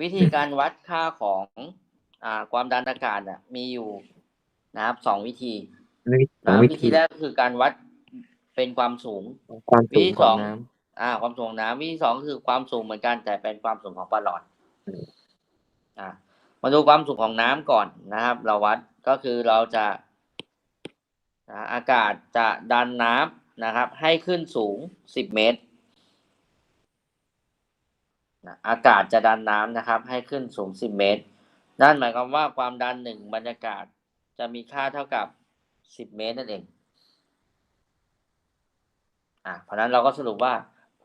วิธีการวัดค่าของอ่าความดันอากาศเนี่ยมีอยู่นะครับสองวิธีวิธีสอนะงวิวิธีธีแรกก็คือการวัดเป็นความสูงความวิสูธีงสขอองงน้อ่า ความสูงของน้ำวิธีสองคือความสูงเหมือนกัน แต่เป็นความสูงของปลาหลอดอืมอ่ามาดูความสูงของน้ำก่อนนะครับ เราวัดก็คือเราจะอ่าอากาศจะดันน้ำนะครับ ให้ขึ้นสูง10เมตร นะอากาศจะดันน้ำนะครับ ให้ขึ้นสูง 10 เมตร นั่นหมายความว่าความดันหนึ่งบรรยากาศจะมีค่าเท่ากับ 10 เมตรนั่นเองอะเพราะฉะนั้นเราก็สรุปว่า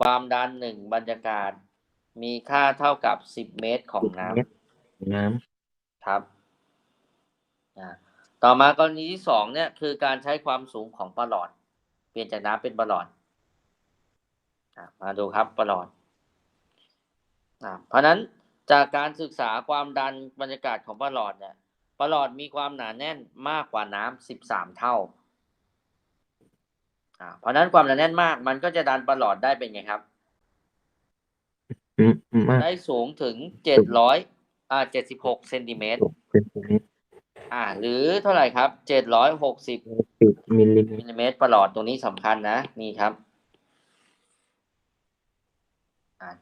ความดันหนึ่งบรรยากาศมีค่าเท่ากับ 10 เมตรของำน้เมตรของน้ำครับอะต่อมากรณีที่สองเนี่ยคือการใช้ความสูงของประหลอด เปลี่ยนจากน้ำเป็นประหลอดอะมาดูครับประหลอด อะเพราะฉะนั้นจากการศึกษาความดันบรรยากาศของประหลอดเนี่ยประหลอดมีความหนาแน่นมากกว่าน้ำสิบสามเท่าอะเพราะฉะนั้นความหนาแน่นมากมันก็จะดันประหลอดได้เป็นไงครับำอืมอืมมากได้สูงถึงเจ็ดร้อยอ่าเจ็ดสิบหกเซนติเมตรเซนติเมตรอ่า หรือเท่าไหร่ครับเจ็ดร้อยหกสิบสิบมิลลิเมตมิรลลิเมตรประหลอดตรงนี้สำคัญนะนี่ครับอ่า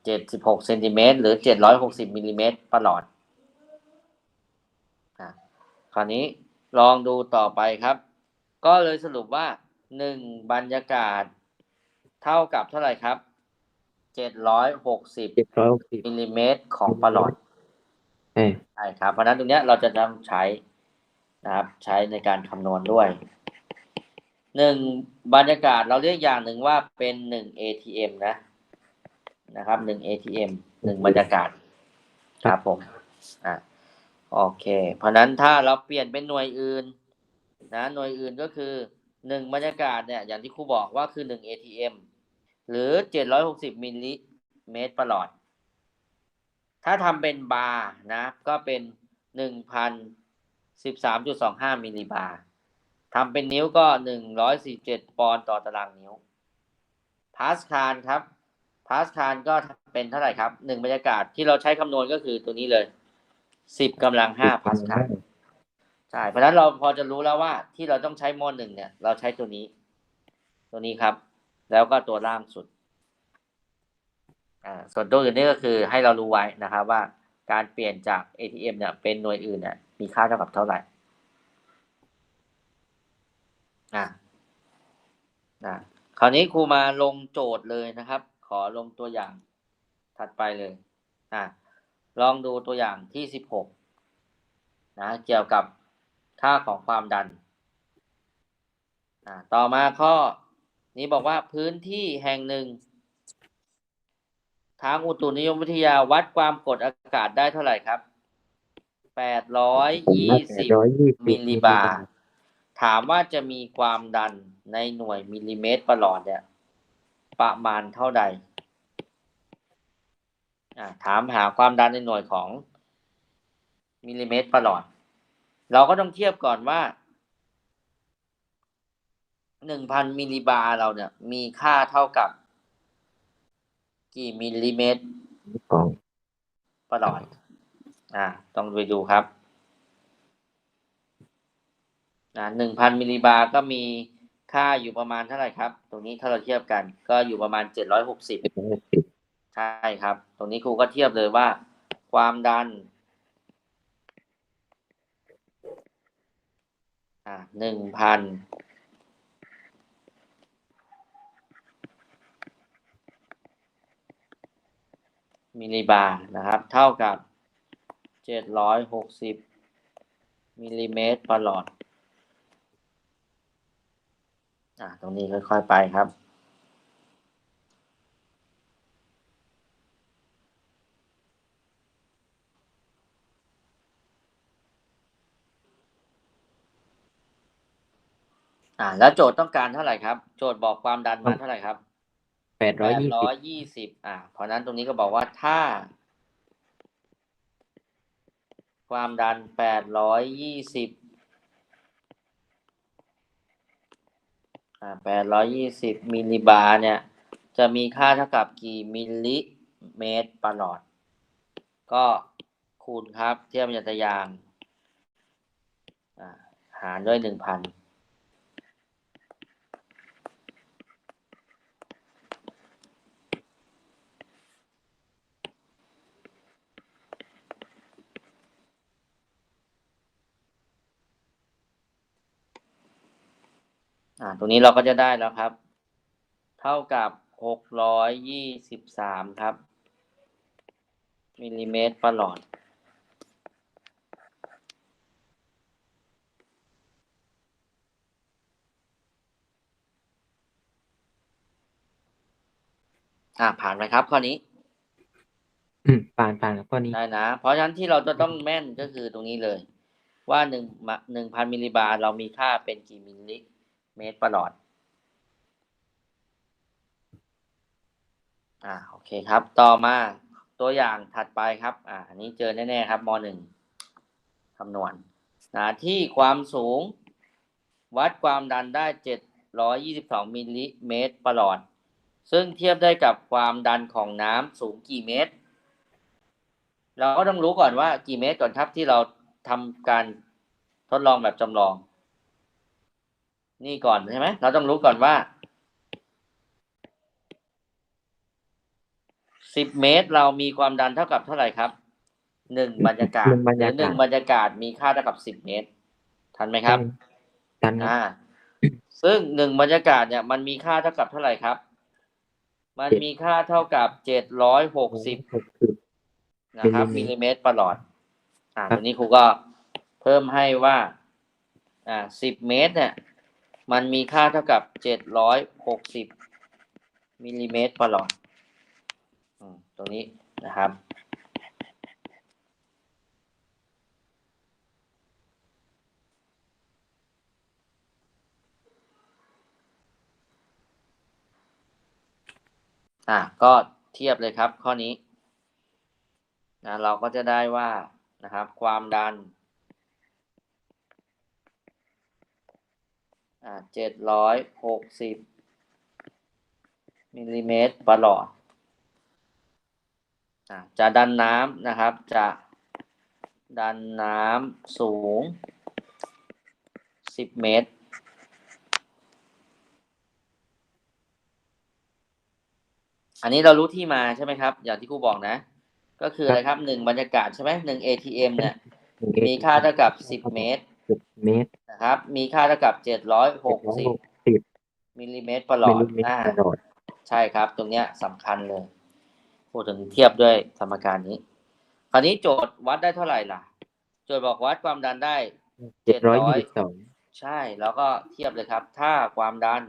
เจ็ดสิบหกเซนติเมตรหรือเจ็ดร้อยหกสิบมิลลิเมตรประหลอดอ่าคราวนี้ลองดูต่อไปครับ ก็เลยสรุปว่าหนึ่งบรรยากาศเท่ากับเท่าไหร่ครับเจ็ดร้อยหกสิบเจ็ดร้อยหกสิบมิลลิเมตรของประหลอดเอ้ยใช่ครับ เพราะฉะนั้นตรงเนี้ยเราจะนำใช้นะครับ ใช้ในการคำนวณด้วยหนึ่งบรรยากาศเราเรียกอย่างหนึ่งว่าเป็นหนึ่ง ATM นะ นะครับหนึ่ง ATM หนึ่งบรรยากาศครับผมอะโอเค เพราะฉะนั้นถ้าเราเปลี่ยนเป็นหน่วยอื่น นะหน่วยอื่นก็คือหนึ่งบรรยากาศเนี่ยอย่างที่ครูบอกว่าคือหนึ่ง ATM หรือเจ็ดร้อยหกสิบมิลลิเมตรประหลอด ถ้าทำเป็นบาร์นะ ก็เป็นหนึ่งพันสิบสามจุดสองห้ามิลลิบาร์ทำเป็นนิ้วก็หนึ่งร้อยสี่เจ็ดปอนด์ต่อตารางนิ้วพาสคาลครับ พาสคาลก็เป็นเท่าไหร่ครับหนึ่งบรรยากาศที่เราใช้คำนวณก็คือตัวนี้เลยสิบกำลังห้าพาสคาลใช่เพราะฉะนั้นเราพอจะรู้แล้วว่าที่เราต้องใช้โมหนึ่งเนี่ย เราใช้ตัวนี้ ตัวนี้ครับ แล้วก็ตัวล่างสุดอ่าส่วนตัวอื่นนี่ก็คือให้เรารู้ไว้นะครับว่าการเปลี่ยนจาก ATM เนี่ย เป็นหน่วยอื่นเนี่ยมีค่าเท่ากับเท่าไหร่อ่าอ่าคราวนี้ครูมาลงโจทย์เลยนะครับข อลงตัวอย่างถัดไปเลยอ่าลองดูตัวอย่างที่สิบหกนะเกี่ยวกับค่าของความดันอ่าต่อมาข้อนี้บอกว่าพื้นที่แห่งหนึ่ง ทางอุตุนิยมวิทยาวัดความกดอากาศได้เท่าไหร่ครับแปดร้อยยี่สิบมิลลิบาร์ถามว่าจะมีความดันในหน่วยมิลลิเมตรประหลอดเนี่ย ประมาณเท่าใดถามหาความดันในหน่วยของมิลลิเมตรประหลอด เราก็ต้องเทียบก่อนว่าหนึ่งพันมิลลิบาร์เราเนี่ย มีค่าเท่ากับ กี่มิลลิเมตรประหลอด อ่า ต้องไปดูครับหนึ่งพันมิลลิบาร์ก็มี ค่าอยู่ประมาณเท่าไหร่ครับ ตรงนี้ถ้าเราเทียบกัน ก็อยู่ประมาณเจ็ดร้อยหกสิบใช่ครับ ตรงนี้ครูก็เทียบเลยว่า ความดันอ่าหนึ่งพันมิลลิบาร์นะครับ เท่ากับเจ็ดร้อยหกสิบมิลลิเมตรประหลอด อ่าตรงนี้ค่อยๆไปครับ อ่า แล้วโจทย์ต้องการเท่าไหร่ครับ โจทย์บอกความดันมาเท่าไหร่ครับแปดร้อยยี่สิบร้อยยี่สิบอ่า เพราะฉะนั้นตรงนี้ก็บอกว่าถ้า ความดันแปดร้อยยี่สิบอ่า แปดร้อยยี่สิบมิลลิบาร์เนี่ย จะมีค่าเท่ากับกี่มิลลิเมตรประหลอด ก็คูณครับ เทียบยันตยาง หารด้วยหนึ่งพัน อ่าตรงนี้เราก็จะได้แล้วครับ เท่ากับหกร้อยยี่สิบสามครับ มิลลิเมตรประหลอดอ่าผ่านไหมครับข้อนี้ อืมผ่านผ่านครับข้อนี้ ได้นะ เพราะฉะนั้นที่เราจะต้องแม่นก็คือตรงนี้เลย ว่าหนึ่งหนึ่งพันมิลลิบาร์เรามีค่าเป็นกี่มิลลิ เมตรประหลอด อ่าโอเคครับ ต่อมาตัวอย่างถัดไปครับ อ่าอันนี้เจอแน่ๆครับมหนึ่งคำนวณนะที่ความสูง วัดความดันได้เจ็ดร้อยยี่สิบสองมิลลิเมตรประหลอด ซึ่งเทียบได้กับความดันของน้ำสูงกี่เมตร เราก็ต้องรู้ก่อนว่ากี่เมตรก่อนครับที่เราทำการทดลองแบบจำลอง นี่ก่อนใช่ไหมเราต้องรู้ก่อนว่าสิบเมตรเรามีความดันเท่ากับเท่าไหร่ครับหนึ่งบรรยากาศหนึ่งบรรหรืยาอหนึ่กางศบรรยากาศมีค่าเท่ากับสิบเมตร ทันไหมครับทันครับ อ่า ซึ่งหนึ่งบรรยากาศเนี่ยมันมีค่าเท่ากับเท่าไหร่ครับ มันมีค่าเท่ากับเจ็ดร้อยหกสิบหกสิบนะครับมิมิลลลิลิเมเมตตรรประหลอด อ่าครับตัวนี้ครูก็เพิ่มให้ว่า อ่าสิบเมตรเนี่ย มันมีค่าเท่ากับเจ็ดร้อยหกสิบมิลลิเมตรประหลอดตรงนี้นะครับ อะก็เทียบเลยครับข้อนี้นะเราก็จะได้ว่านะครับ ความดัน อ่าเจ็ดร้อยหกสิบมิลลิเมตรประหลอดอ่าจะดันน้ำนะครับ จะดันน้ำสูงสิบเมตรอันนี้เรารู้ที่มาใช่ไหมครับ อย่างที่ครูบอกนะ ก็คืออะไรครับหนึ่งบรรยากาศใช่ไหมหนึ่ง ATM เนี่ยหนึ่งมีค่าเท่ากับสิบเมตร สิบเมตรนะครับ มีค่าเท่ากับเจ็ดร้อยหกสิบสิบมิลลิเมตรประหลอมิลดลิเมตรอ่าประหลอดใช่ครับ ตรงเนี้ยสำคัญเลยพูดถึงเทียบด้วยสมการนี้ คราวนี้โจทย์วัดได้เท่าไหร่ล่ะ โจทย์บอกวัดความดันได้เจ็ดร้อยยี่สิบสองใช่แล้วก็เทียบเลยครับ ถ้าความดัน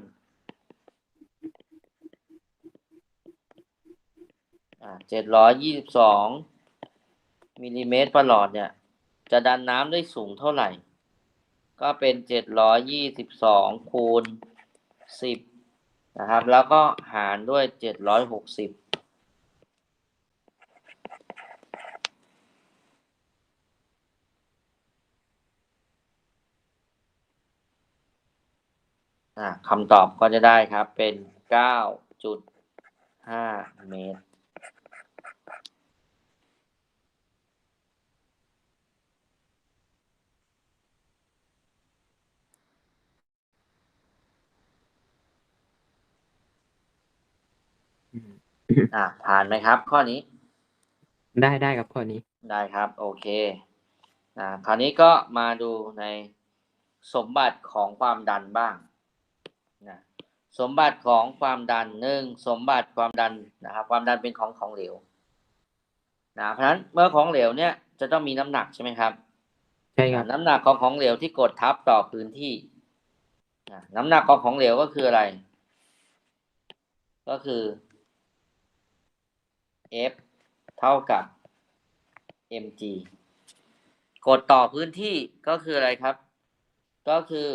อ่าเจ็ดร้อยยี่สิบสองมิลลิเมตรประหลอดเนี่ย จะดันน้ำได้สูงเท่าไหร่ ก็เป็นเจ็ดร้อยยี่สิบสองคูณสิบนะครับ แล้วก็หารด้วยเจ็ดร้อยหกสิบอ่าคำตอบก็จะได้ครับเป็นเก้าจุดห้าเมตร อ่าผ่านไหมครับ ข้อนี้ได้ได้ครับข้อนี้ ได้ครับ โอเคนะคราวนี้ก็มาดูในสมบัติของความดันบ้างนะสมบัติของความดันหนึ่งสมบัติความดันนะครับความดันเป็นของของเหลวนะเพราะฉะนั้นเมื่อของเหลวเนี่ยจะต้องมีน้ำหนักใช่ไหมครับใช่ครับน้ำหนักของของเหลวที่กดทับต่อพื้นที่นะน้ำหนักของของเหลวก็คืออะไร ก็คือ F เท่ากับ mg กดต่อพื้นที่ก็คืออะไรครับ ก็คือ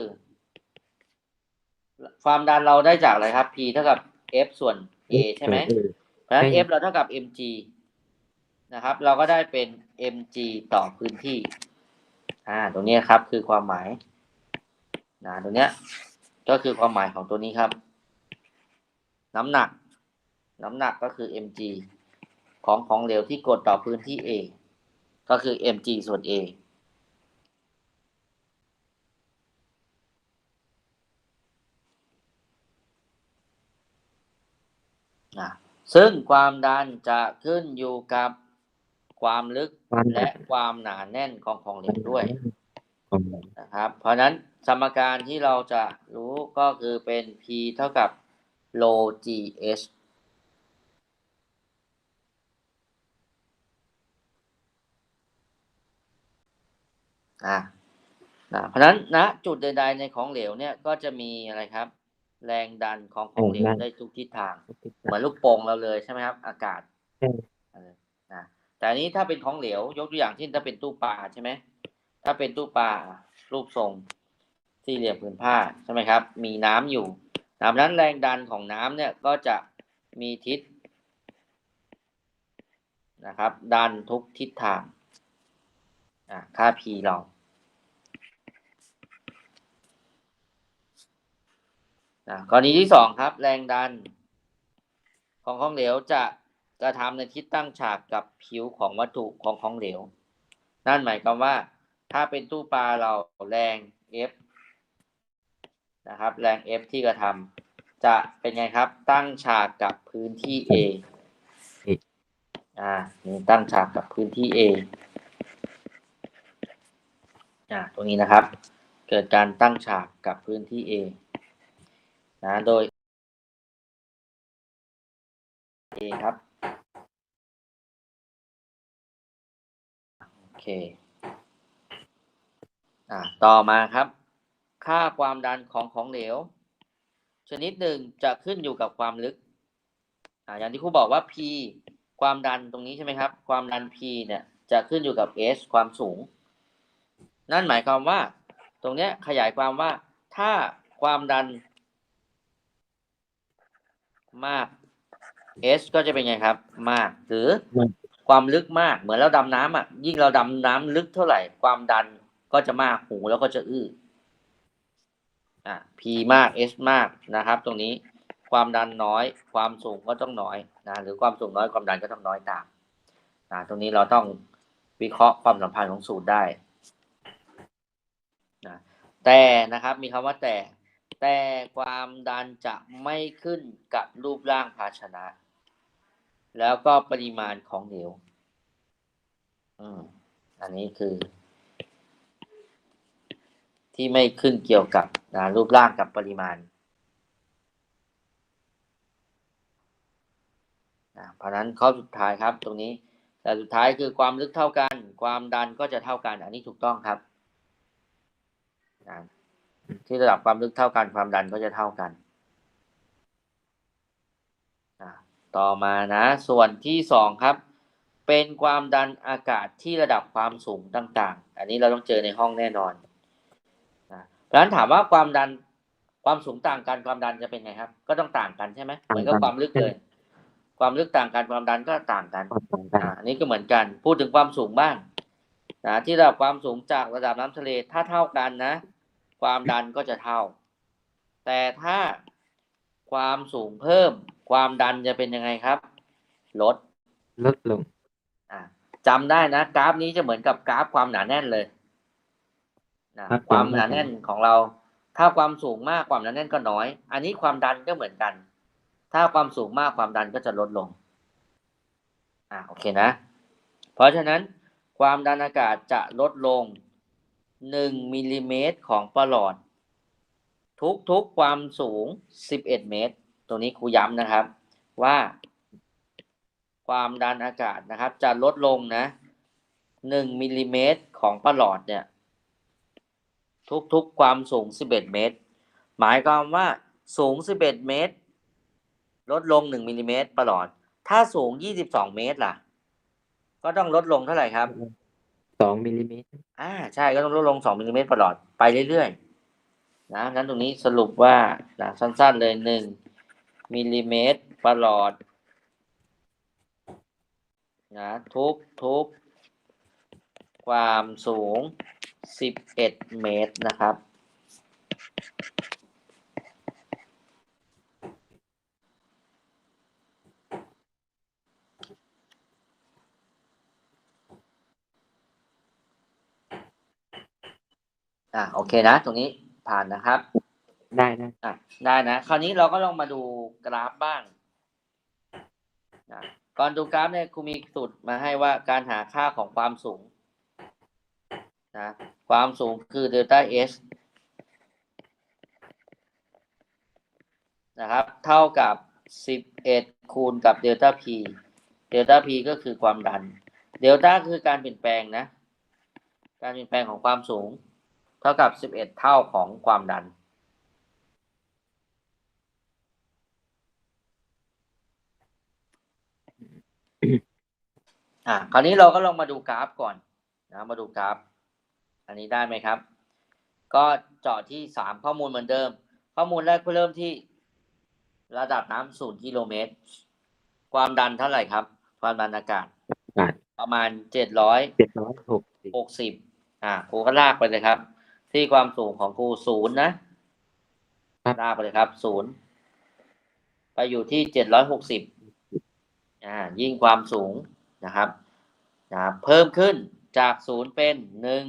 ความดันเราได้จากอะไรครับ P เท่ากับ F ส่วน A ใช่ไหมเออเพราะฉะนั้นใช่ F เราเท่ากับ mg นะครับ เราก็ได้เป็น mg ต่อพื้นที่ อ่า ตรงนี้ครับคือความหมายนะตรงเนี้ย ก็คือความหมายของตัวนี้ครับ น้ำหนัก น้ำหนักก็คือ mg ของของเหลวที่กดต่อพื้นที่ A ก็คือ mg ส่วน a นะซึ่งความดันจะขึ้นอยู่กับความลึกความดัและนความหนาแน่นของของเหลวด้วยความดันนะครับ เพราะฉะนั้นสมการที่เราจะรู้ก็คือเป็น P เท่ากับ rho GH อะนะเพราะฉะนั้นณจุดใด ๆ ในของเหลวเนี่ยก็จะมีอะไรครับ แรงดันของของเหลวได้ทุกทิศทาง เหมือนลูกโป่งเราเลยใช่ไหมครับ อากาศใช่เออนะแต่อันนี้ถ้าเป็นของเหลว ยกตัวอย่างเช่นถ้าเป็นตู้ปลาใช่ไหมถ้าเป็นตู้ปลารูปทรงสี่เหลี่ยมผืนผ้าใช่ไหมครับ มีน้ำอยู่ดังนั้นแรงดันของน้ำเนี่ยก็จะมีทิศนะครับ ดันทุกทิศทางอะ ค่า P เรานะกรณีที่สองครับ แรงดัน ของของเหลวจะกระทำในทิศตั้งฉากกับผิวของวัตถุของของเหลว นั่นหมายความว่า ถ้าเป็นตู้ปลาเราแรง F นะครับ แรง F ที่กระทำจะเป็นไงครับ ตั้งฉากกับพื้นที่ A อ่านี่ตั้งฉากกับพื้นที่ A อ่าตรงนี้นะครับ เกิดการตั้งฉากกับพื้นที่ A นะโดย A ครับโอเคอ่าต่อมาครับ ค่าความดันของของเหลว ชนิดหนึ่งจะขึ้นอยู่กับความลึกอ่าอย่างที่ครูบอกว่า P ความดันตรงนี้ใช่ไหมครับ ความดัน P เนี่ยจะขึ้นอยู่กับ S ความสูง นั่นหมายความว่า ตรงเนี้ยขยายความว่า ถ้าความดันมาก S ก็จะเป็นไงครับ มาก หรือความลึกมาก เหมือนเราดำน้ำอะ ยิ่งเราดำน้ำลึกเท่าไหร่ ความดันก็จะมาก หูแล้วก็จะอื้ออะ P มาก S มากนะครับ ตรงนี้ความดันน้อย ความสูงก็ต้องน้อยนะ หรือความสูงน้อยความดันก็ต้องน้อยตามนะตรงนี้เราต้องวิเคราะห์ความสัมพันธ์ของสูตรได้ แต่นะครับ มีคำว่าแต่ แต่ความดันจะไม่ขึ้นกับรูปร่างภาชนะ แล้วก็ปริมาณของเหลวอืมอันนี้คือ ที่ไม่ขึ้นเกี่ยวกับนะรูปร่างกับปริมาณนะเพราะฉะนั้นข้อสุดท้ายครับตรงนี้ แต่สุดท้ายคือความลึกเท่ากัน ความดันก็จะเท่ากัน อันนี้ถูกต้องครับ นะที่ระดับความลึกเท่ากันความดันก็จะเท่ากันอะต่อมานะ ส่วนที่สองครับ เป็นความดันอากาศที่ระดับความสูงต่าง ๆ อันนี้เราต้องเจอในห้องแน่นอนนะเพราะฉะนั้นถามว่าความดันความสูงต่างกันความดันจะเป็นไงครับ ก็ต้องต่างกันใช่ไหมเหมือนกับความลึกเลย ความลึกต่างกันความดันก็ต่างกันความดันอ่าอันนี้ก็เหมือนกัน พูดถึงความสูงบ้างนะที่ระดับความสูงจากระดับน้ำทะเลถ้าเท่ากันนะ ความดันก็จะเท่า แต่ถ้าความสูงเพิ่ม ความดันจะเป็นยังไงครับ ลดลดลงอ่าจำได้นะกราฟนี้จะเหมือนกับกราฟความหนาแน่นเลยนะครับความหนาแน่นของเรา ถ้าความสูงมากความหนาแน่นก็น้อย อันนี้ความดันก็เหมือนกัน ถ้าความสูงมากความดันก็จะลดลงอ่าโอเคนะ เพราะฉะนั้นความดันอากาศจะลดลง หนึ่งมิลลิเมตรของประหลอด ทุกทุกๆความสูงสิบเอ็ดเมตร ตรงนี้ครูย้ำนะครับว่า ความดันอากาศนะครับ จะลดลงนะหนึ่งมิลลิเมตรของประหลอดเนี่ย ทุกๆความสูงสิบเอ็ดเมตร หมายความว่าสูงสิบเอ็ดเมตร ลดลงหนึ่งมิลลิเมตรประหลอด ถ้าสูงยี่สิบสองเมตรล่ะ ก็ต้องลดลงเท่าไหร่ครับ สองมิลลิเมตรอ่าใช่ก็ต้องลดลงสองมิลลิเมตรประหลอดไปเรื่อยๆนะงั้นตรงนี้สรุปว่านะสั้นๆเลยหนึ่งมิลลิเมตรประหลอดนะทุกทุกความสูงสิบเอ็ดเมตรนะครับ อ่าโอเคนะ ตรงนี้ผ่านนะครับได้ได้อะได้นะ คราวนี้เราก็ลองมาดูกราฟบ้างนะก่อนดูกราฟเนี่ยครูมีสูตรมาให้ว่าการหาค่าของความสูงนะความสูงคือเดลต้า S นะครับ เท่ากับ 11 คูณกับเดลต้า P เดลต้า P ก็คือความดัน เดลต้าคือการเปลี่ยนแปลงนะ การเปลี่ยนแปลงของความสูง เท่ากับ 11 เท่าของความดัน อะคราวนี้เราก็ลองมาดูกราฟก่อนนะมาดูกราฟ อันนี้ได้ไหมครับ ก็เจาะที่สามข้อมูลเหมือนเดิม ข้อมูลแรกเริ่มที่ระดับน้ำศูนย์กิโลเมตร ความดันเท่าไหร่ครับ ความดันอากาศบาทประมาณเจ็ดร้อยเจ็ดร้อยหกสิบหกสิบอ่าครูก็ลากไปเลยครับ ที่ความสูงของครูศูนย์นะลากไปเลยครับศูนย์ไปอยู่ที่เจ็ดร้อยหกสิบอ่ายิ่งความสูงนะครับนะครับเพิ่มขึ้นจากศูนย์เป็นหนึ่ง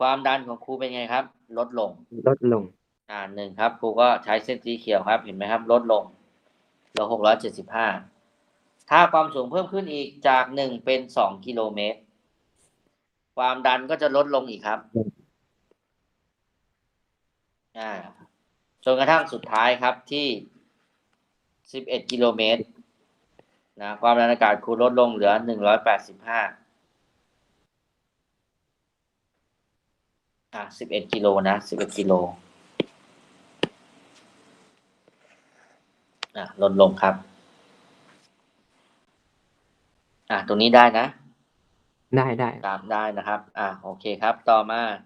ความดันของครูเป็นไงครับ ลดลง ลดลง อ่าหนึ่งครับครูก็ใช้เส้นสีเขียวครับ เห็นไหมครับ ลดลงเหลือหกร้อยเจ็ดสิบห้าถ้าความสูงเพิ่มขึ้นอีกจากหนึ่งเป็นสองกิโลเมตร ความดันก็จะลดลงอีกครับ อ่าจนกระทั่งสุดท้ายครับที่สิบเอ็ดกิโลเมตรนะความดันอากาศครูลดลงเหลือหนึ่งร้อยแปดสิบห้าอ่าสิบเอ็ดกิโลนะสิบเอ็ดกิโลอะลดลงครับ อะตรงนี้ได้นะ ได้ได้ตามได้นะครับ อะโอเคครับ ต่อมาอะ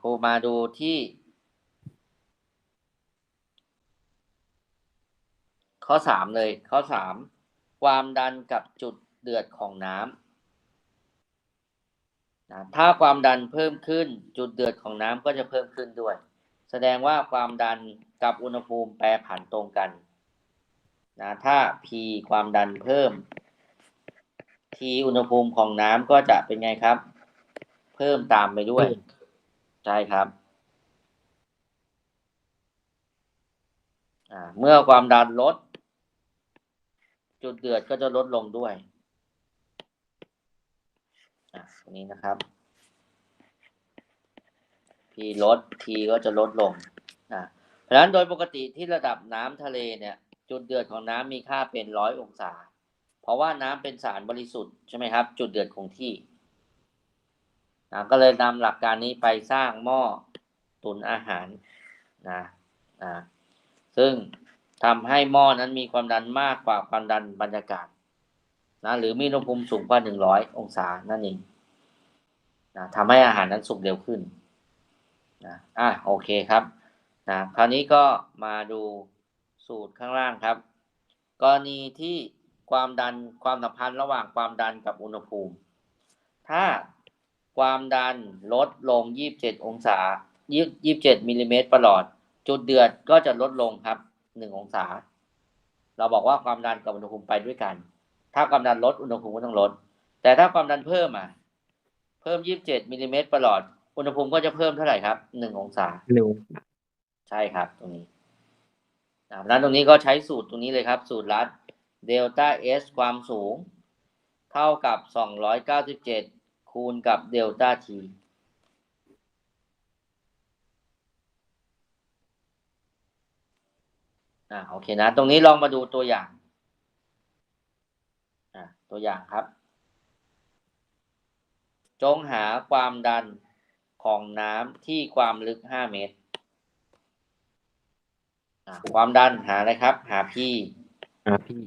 ครูมาดูที่ ข้อสามเลย ข้อสามความดันกับจุดเดือดของน้ำนะถ้าความดันเพิ่มขึ้นจุดเดือดของน้ำก็จะเพิ่มขึ้นด้วย แสดงว่าความดันกับอุณหภูมิแปรผันตรงกันนะถ้า P ความดันเพิ่ม T อุณหภูมิของน้ำก็จะเป็นไงครับ เพิ่มตามไปด้วย ใช่ครับเมื่อความดันลด จุดเดือดก็จะลดลงด้วยอ่าตรงนี้นะครับ P ลด T ก็จะลดลงอ่าเพราะฉะนั้นโดยปกติที่ระดับน้ำทะเลเนี่ย จุดเดือดของน้ำมีค่าเป็นร้อยองศา เพราะว่าน้ำเป็นสารบริสุทธิ์ใช่ไหมครับ จุดเดือดคงที่ นะก็เลยนำหลักการนี้ไปสร้างหม้อตุนอาหารนะนะซึ่งทำให้หม้อนั้นมีความดันมากกว่าความดันบรรยากาศนะหรือมีอุณหภูมิสูงกว่าหนึ่งร้อยองศานั่นเองนะทำให้อาหารนั้นสุกเร็วขึ้นนะอะโอเคครับนะคราวนี้ก็มาดูสูตรข้างล่างครับ กรณีที่ความดันความสัมพันธ์ระหว่างความดันกับอุณหภูมิ ถ้า ความดันลดลง 27 องศา 27มิลลิเมตรประหลอด จุดเดือดก็จะลดลงครับ 1 องศา เราบอกว่าความดันกับอุณหภูมิไปด้วยกัน ถ้าความดันลดอุณหภูมิก็ต้องลด แต่ถ้าความดันเพิ่มอะ เพิ่ม 27มิลลิเมตรประหลอด อุณหภูมิก็จะเพิ่มเท่าไหร่ครับ 1 องศาหนึ่งใช่ครับตรงนี้ดังนั้นตรงนี้ก็ใช้สูตรตรงนี้เลยครับ สูตรรัดเดลต้าเอสความสูง เท่ากับ 297 คูณกับเดลต้าทีอ่าโอเคนะ ตรงนี้ลองมาดูตัวอย่างอ่าตัวอย่างครับ จงหาความดันของน้ำที่ความลึก5เมตรอะความดันหาอะไรครับ หา P อ่าพี่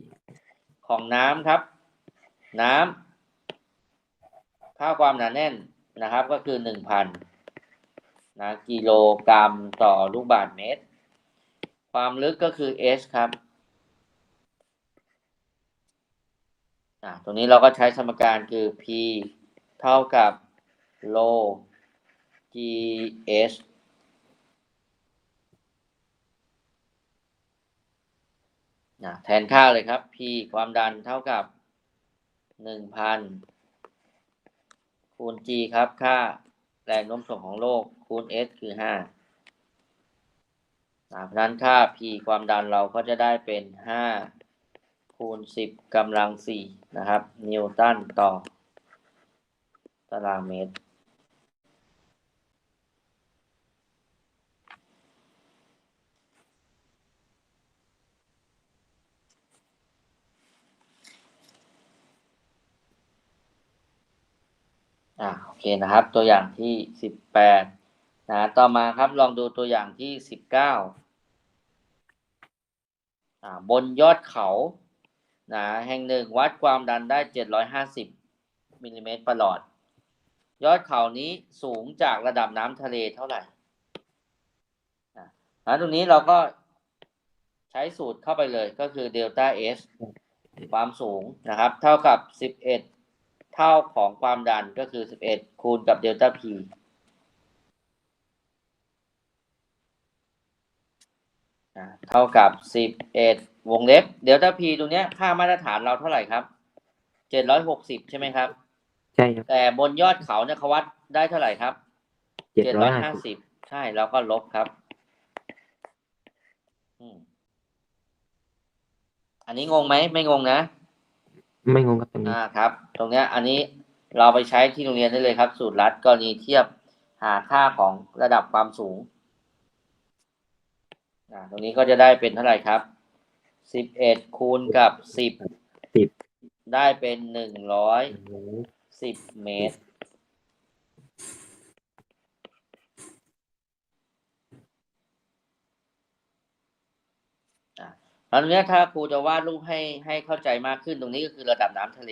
ของน้ำครับ น้ำ ค่าความหนาแน่นนะครับ ก็คือหนึ่งพันนะกิโลกรัมต่อลูกบาศก์เมตร ความลึกก็คือ H ครับอะตรงนี้เราก็ใช้สมการคือ P เท่ากับโล GH นะแทนค่าเลยครับ P ความดันเท่ากับหนึ่งพัน คูณ g ครับ ค่าแรงโน้มถ่วงของโลก คูณ s คือห้าอ่าเพราะนั้นค่า p ความดันเราก็จะได้เป็นห้าคูณสิบกำลังสี่นะครับ นิวตันต่อ ตารางเมตร อ่าโอเคนะครับ ตัวอย่างที่สิบแปดนะต่อมาครับลองดูตัวอย่างที่สิบเก้าอ่าบนยอดเขานะแห่งหนึ่งวัดความดันได้เจ็ดร้อยห้าสิบมิลลิเมตรประหลอด ยอดเขานี้สูงจากระดับน้ำทะเลเท่าไหร่อ่าตรงนี้เราก็ใช้สูตรเข้าไปเลยก็คือเดลต้าเอสความสูงนะครับ เท่ากับสิบเอ็ด เท่าของความดันก็คือ 11 คูณกับเดลต้า P อ่าเท่ากับ 11 วงเล็บเดลต้า P ตรงเนี้ยค่ามาตรฐานเราเท่าไหร่ครับ 760 ใช่ไหมครับ ใช่ครับ แต่บนยอดเขาเนี่ยเขาวัดได้เท่าไหร่ครับเจ็ดร้อยห้าสิบ750 ใช่แล้วก็ลบครับอืมอันนี้งงไหม ไม่งงนะ ไม่งงกับตรงนี้อ่าครับ ตรงเนี้ยอันนี้เราไปใช้ที่โรงเรียนได้เลยครับ สูตรลัดกรณีเทียบหาค่าของระดับความสูงอ่าตรงนี้ก็จะได้เป็นเท่าไหร่ครับสิบเอ็ดคูณกับสิบสิบได้เป็นหนึ่งร้อยสิบเมตร อะแล้วตรงเนี้ยถ้าครูจะวาดรูปให้ให้เข้าใจมากขึ้นตรงนี้ก็คือระดับน้ำทะเล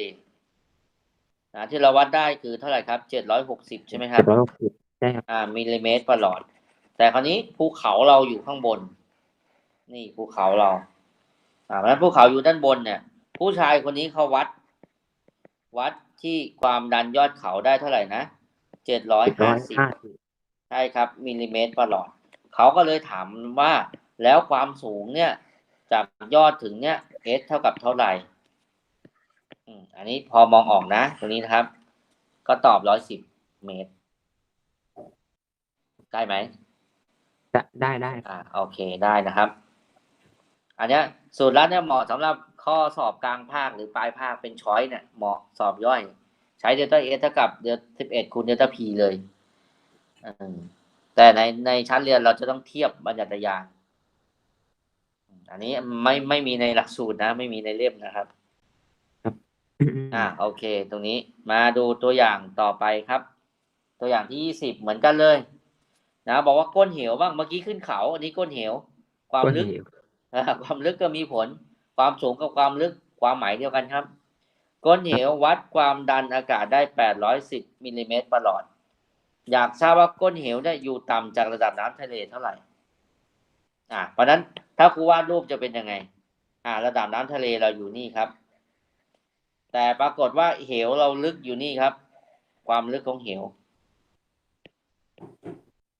นะที่เราวัดได้คือเท่าไหร่ครับเจ็ดร้อยหกสิบใช่ไหมครัเจ็บดร้อยหกสิบใช่ครับอ่ามิลลิเมตรประหลอด แต่คราวนี้ภูเขาเราอยู่ข้างบน นี่ภูเขาเรา อ่าเพราะฉะนั้นภูเขาอยู่ด้านบนเนี่ย ผู้ชายคนนี้เขาวัด วัดที่ความดันยอดเขาได้เท่าไหร่นะเจ็ดร้อยเจ็ดร้ห้าอยสิบห้าสิบใช่ครับมิลลิเมตรประหลอด เขาก็เลยถามว่าแล้วความสูงเนี่ย จากยอดถึงเนี่ย s เท่ากับเท่าไหร่อืมอันนี้พอมองออกนะตรงนี้นะครับ ก็ตอบร้อยสิบเมตร ได้ไหม ได้ได้ได้อ่าโอเคได้นะครับ อันเนี้ยสูตรลัดเนี่ยเหมาะสำหรับข้อสอบกลางภาคหรือปลายภาคเป็นช้อยเนี่ยเหมาะสอบย่อย ใช้เดลต้าเอเท่ากับเดลสิบเอ็ดคูณเดลต้าพีเลยอืมแต่ในในชั้นเรียนเราจะต้องเทียบบัญญัติยาน อืมอันนี้ไม่ไม่มีในหลักสูตรนะ ไม่มีในเล่มนะครับ อ่า โอเค ตรงนี้มาดูตัวอย่างต่อไปครับ ตัวอย่างที่ยี่สิบเหมือนกันเลย นะบอกว่าก้นเหวบ้างเมื่อกี้ขึ้นเขา อันนี้ก้นเหว ความก้นลึกเหวอ่าความลึกก็มีผล ความสูงกับความลึกความหมายเดียวกันครับ ก้นเหววัดความดันอากาศได้810มิลลิเมตรประหลอด อยากทราบว่าก้นเหวเนี่ยอยู่ต่ำจากระดับน้ำทะเลเท่าไหร่ อ่าเพราะฉะนั้น ถ้าครูวาดรูปจะเป็นยังไง อ่า ระดับน้ำทะเลเราอยู่นี่ครับ แต่ปรากฏว่าเหวเราลึกอยู่นี่ครับ ความลึกของเหว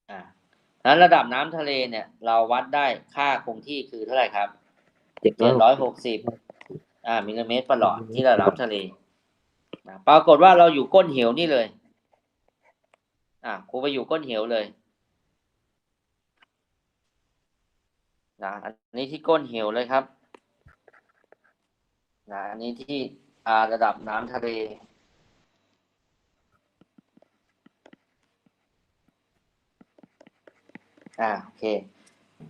อ่านั้นระดับน้ำทะเลเนี่ย เราวัดได้ค่าคงที่คือเท่าไหร่ครับเจ็ดร้เจ็อยดร้อยหกสิบอ่ามิลลิเมตรประหลอดที่ระดับน้ำทะเลนะปรากฏว่าเราอยู่ก้นเหวนี่เลย อ่าครูไปอยู่ก้นเหวเลย นะอันนี้ที่ก้นเหวเลยครับนะอันนี้ที่ระดับน้ำทะเลอ่าโอเค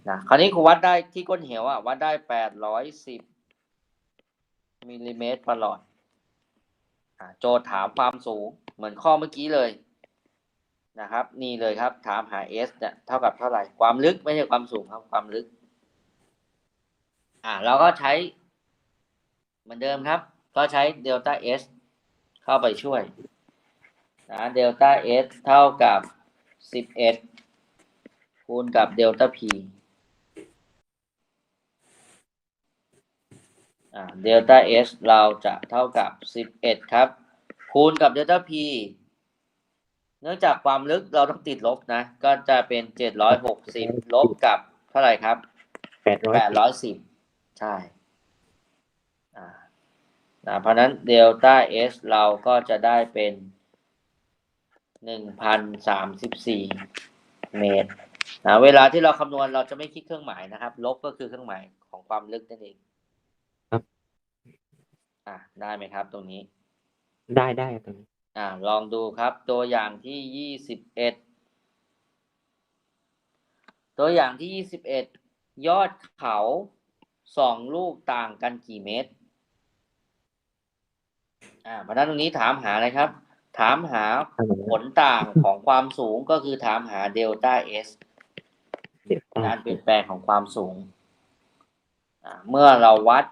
นะคราวนี้ครูวัดได้ที่ก้นเหวอะวัดได้แปดร้อยสิบมิลลิเมตรประหลอดอ่าโจทย์ถามความสูงเหมือนข้อเมื่อกี้เลยนะครับ นี่เลยครับถามหา s เนี่ยเท่ากับเท่าไหร่ ความลึกไม่ใช่ความสูงครับความลึก อ่าเราก็ใช้ เหมือนเดิมครับ ก็ใช้ delta s เข้าไปช่วยนะเดลต้า s เท่ากับ 11 คูณกับเดลต้า p อ่าเดลต้า s เราจะเท่ากับ 11 ครับ คูณกับเดลต้า p เนื่องจากความลึกเราต้องติดลบนะ ก็จะเป็น 760 ลบกับเท่าไหร่ครับ 810 ใช่อ่านะเพราะฉะนั้นเดลต้า s เราก็จะได้เป็นหนึ่งพันสามสิบสี่เมตรนะเวลาที่เราคำนวณเราจะไม่คิดเครื่องหมายนะครับ ลบก็คือเครื่องหมายของความลึกนั่นเองครับอะได้ไหมครับ ตรงนี้ ได้ได้ครับตรงนี้อ่าลองดูครับ ตัวอย่างที่ยี่สิบเอ็ดตัวอย่างที่ยี่สิบเอ็ดยอดเขา สองลูกต่างกันกี่เมตร อ่าเพราะฉะนั้นตรงนี้ถามหาอะไรครับ ถามหาผลต่างของความสูงก็คือถามหาเดลต้าเอสการเปลี่ยนแปลงของความสูงอ่าเมื่อเราวัด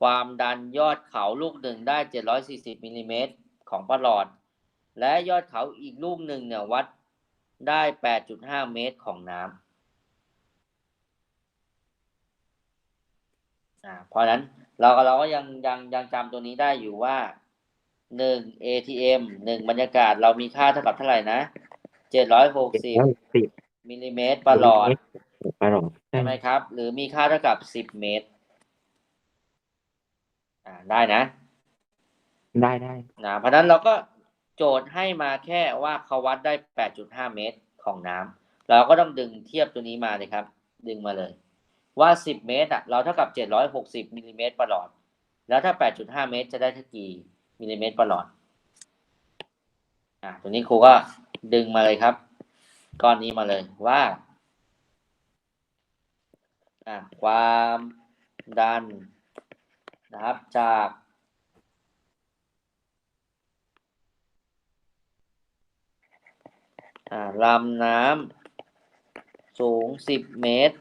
ความดันยอดเขาลูกหนึ่งได้ 740มิลลิเมตรของประหลอด และยอดเขาอีกลูกหนึ่งเนี่ยวัดได้ 8.5 เมตรของน้ำ อ่าเพราะฉะนั้นเราก็เราก็ยังยังยังจำตัวนี้ได้อยู่ว่า1 ATM 1บรรยากาศเรามีค่าเท่ากับเท่าไหร่นะเจ็ดร้อย760สิบมิลลิเมตรประหลอดประหลอดใช่ใช่ไหมครับ หรือมีค่าเท่ากับ10เมตร อ่าได้นะ ได้ได้นะเพราะฉะนั้นเราก็โจทย์ให้มาแค่ว่าเขาวัดได้8.5เมตรของน้ำเราก็ต้องดึงเทียบตัวนี้มาเลยครับ ดึงมาเลย ว่า 10 เมตรอะเราเท่ากับ 760มิลลิเมตรประหลอด แล้วถ้า 8.5 เมตรจะได้เท่ากี่มิลลิเมตรประหลอดอ่าตัวนี้ครูก็ดึงมาเลยครับ ก้อนนี้มาเลยว่าอะความดันนะครับจากอ่าลำน้ำสูง 10 เมตร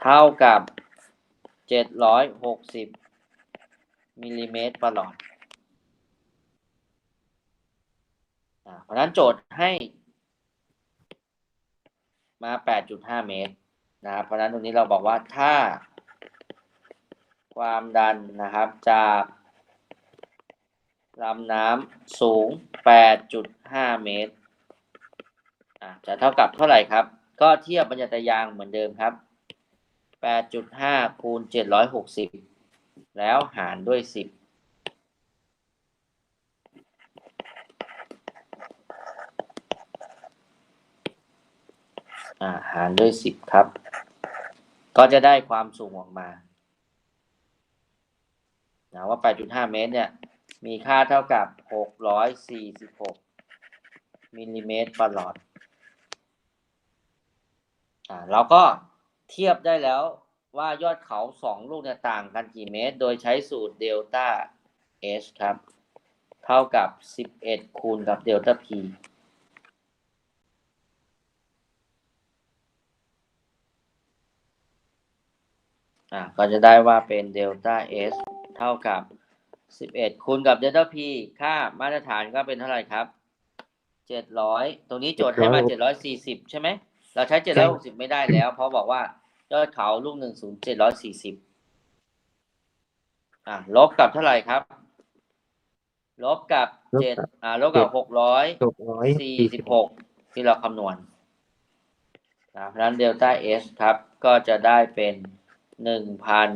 เท่ากับ760มิลลิเมตรประหลอดเพราะนั้นโจทย์ให้มา 8.5 เมตร นะครับ เพราะนั้นตรงนี้เราบอกว่าถ้า ความดันนะครับจากลำน้ำสูง 8.5 เมตร จะเท่ากับเท่าไหร่ครับ ก็เทียบบรรยัตยางเหมือนเดิมครับ8.5คูณ760แล้วหารด้วย10อ่าหารด้วยสิบครับ ก็จะได้ความสูงออกมานะว่า 8.5 เมตร เนี่ย มีค่าเท่ากับ 646 มิลลิเมตรประหลอด อ่าเราก็เทียบได้แล้วว่ายอดเขาสองลูกเนี่ยต่างกันกี่เมตร โดยใช้สูตรเดลต้า H ครับ เท่ากับ 11 คูณกับเดลต้า P อ่าก็จะได้ว่าเป็นเดลต้า S เท่ากับ 11 คูณกับเดลต้า P ค่ามาตรฐานก็เป็นเท่าไหร่ครับ 700 ตรงนี้โจทย์ให้มา 740 ใช่ไหม เราใช้760ไม่ได้แล้ว เพราะบอกว่ายอดเขาลูกหนึ่งศูนย์740อ่าลบกับเท่าไหร่ครับ ลบกับ7อ่าลบกับ600หกร้อยสี่สิบหกที่เราคำนวณนะเพราะฉะนั้นเดลต้าเอสครับ ก็จะได้เป็นหนึ่งพัน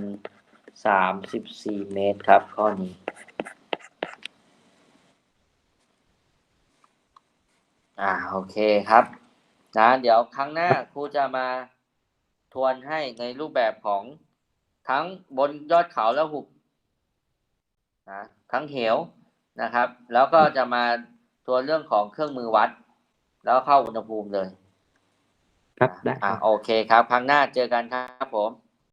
สามสิบสี่เมตรครับ ข้อนี้อ่าโอเคครับ นะเดี๋ยวครั้งหน้าครูจะมาทวนให้ในรูปแบบของทั้งบนยอดเขาและหุบนะทั้งเหวนะครับ แล้วก็จะมาตัวเรื่องของเครื่องมือวัด แล้วเข้าอุณหภูมิเลย ครับได้อ่าโอเคครับ ครั้งหน้าเจอกันครับผม